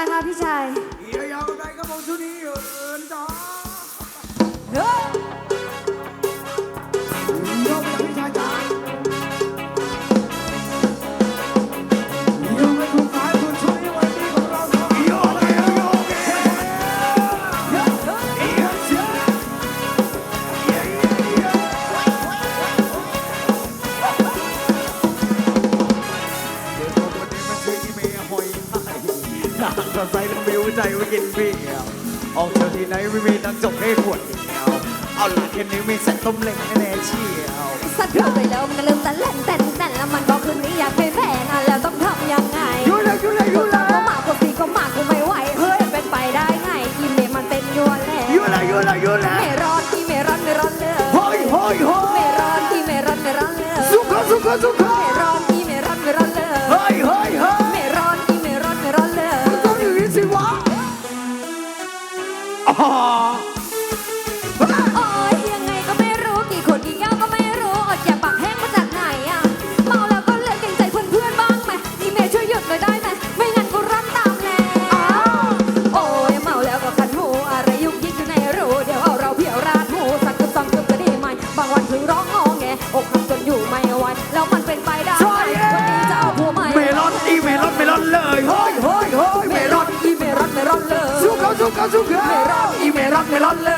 นะคะพี่ชายเอียยาวใดก็มองชุดนี้ ให้นางก็ใส่ลำบิวใจไว้กินเบี้ยวออกเที่ยวที่ไหนไม่มีนางจบให้ขวดเดียวเอาหลักแค่นี้มีเส้นต้มเล็งแน่ๆเชียวสัตว์เพื่อไปแล้วมันก็ลืมแต่เล่นแต่แต่แล้วมันก็คืนนี้อยากเป็นแฟนอะแล้วต้องทำยังไงอยู่เลยอยู่เลยอยู่เลยก็มาคนสีก็มากูไม่ไหวเฮ้ยเป็นไปได้ไงอีเมมันเป็นยัวแหละอยู่เลยอยู่เลยอยู่เลยเมรอนอีเมรอนเมรอนเลยเฮ้ยเฮ้ยเฮ้เมยรอนอีเมรอนเมรอนเลยสุขสุขสุขเมรอน อ๋ สุขสุขสุขเมลอนอีเมลอนเมลอนเล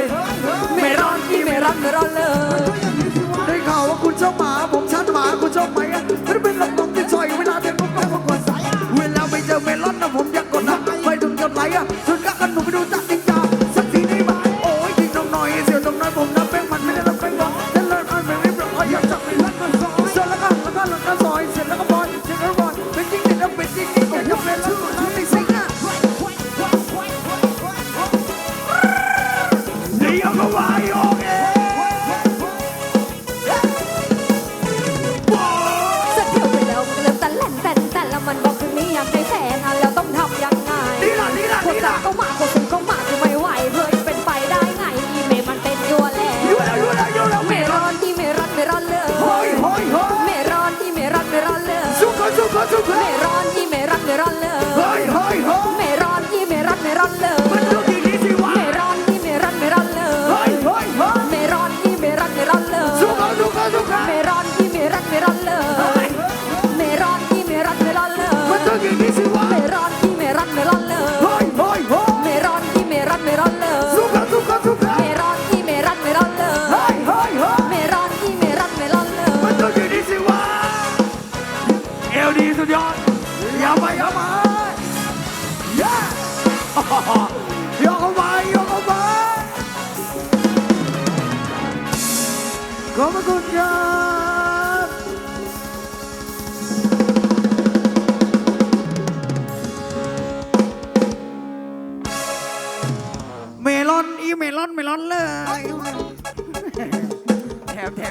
ยเมรอนอีเมรอนเมรอนเลย ได้ข่าวว่าคุณชอบหมาผมชัดหมาคุณชอบไหมอะมันเป็นลำนมที่ซอยเวลาเดินผมต้องกดสายเวลาไปเจอเมลอนนะผมอยากกดนะไปถึงกดไหลอะสุดก็กันหนูไปดูจัดจริงจังสักทีได้ไหมโอ้ยจริงน้องน่อยเสียวตรงน้อยผมนับแป้งมันไม่ได้รับแป้งหรอกนั่นเลยอ้อยไม่ไม่ร้อยอยากจับเมลอนก็ซอยเสร็จแล้วก็แล้วก็แล้วก็ซอยเสร็จแล้วก็บอลเสร็จแล้วบอลเป็นจริงเด็ดแล้วเป็นจริงนี่ก็ยังเลอนน้ำไม่ซิงอะเสักเที่ยวไปแล้วมันก็เริ่มแต่เล่นแต่แต่แล้วมันบอกคืนนี้อยากได้แฟนอะแล้วต้องทำยังไงนี่ล่ะนี่ล่ะคนนี่รัล่ะกก็มาคนสิงก็มากูไม่ไหวเฮ้ยเป็นไปได้ไงอีเมมันเป็นยัวแหละอยู่แล้วอยู่แล้วอยู่แล้วเมรอนอีเมรอนเมรอนเลยเฮ้ยเฮ้ยเฮ้ยเมรอนอีเมรอนเมรอนเลยสุขสุขสุขเม ดีสุดยอดอย่าไปอย่าไปย่ายกเข้าไปยกเข้าไปขอบคุณครับเมลอนอีเมลอนเมลอนเลยแถมแถ